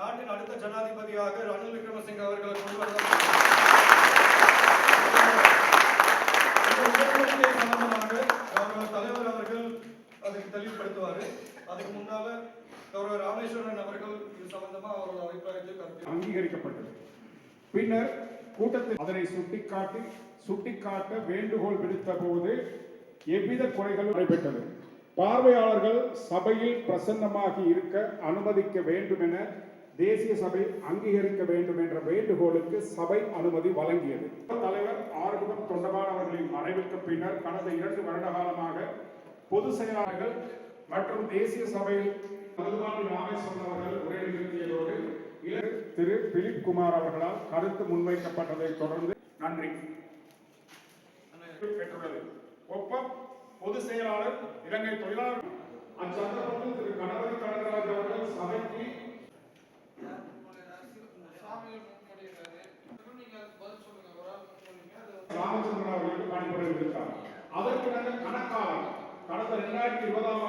நாட்டின் அடுத்த ஜனாதிபதியாக ரணில் விக்ரமசிங்க அவர்களை கொண்டு சம்பந்தமாக கௌரவ தலைவர் அவர்கள் அதுக்கு தெளிவுபடுத்துவார். அதுக்கு முன்னால கௌரவ ராமேஸ்வரன் அவர்கள் இது சம்பந்தமா அவரோட அபிப்பிராயத்தை கருத்து. அங்கீகரிக்கப்பட்டது. பின்னர் கூட்டத்தில் அதனை சுட்டிக்காட்டி சுட்டிக்காட்ட வேண்டுகோள் விடுத்த போது எவ்வித குறைகளும் நடைபெற்றது. பார்வையாளர்கள் சபையில் பிரசன்னமாகி இருக்க அனுமதிக்க வேண்டும் என தேசிய சபை அங்கீகரிக்க வேண்டும் என்ற வேண்டுகோளுக்கு சபை அனுமதி வழங்கியது. தலைவர் ஆறுமுகம் தொண்டமான் அவர்களின் மறைவுக்கு பின்னர் கடந்த இரண்டு வருட காலமாக பொது செயலாளர்கள் மற்றும் தேசிய சபையில் மதுபானி ராமேஸ்வரன் அவர்கள் உரை நிகழ்த்தியதோடு இள- திரு பிலிப் குமார் அவர்களால் கருத்து முன்வைக்கப்பட்டதை தொடர்ந்து நன்றி. பெற்றுள்ளது. ஒப்பம் பொதுச் செயலாளர் இலங்கை தொழிலாளர் அச்சந்தர்ப்பத்தில் திரு கணபதி கனகராஜ் அவர்கள் சபைக்கு இருக்கார் அதற்கு நாங்கள் கணக்காளர் கடந்த ரெண்டாயிரத்தி இருபதாம்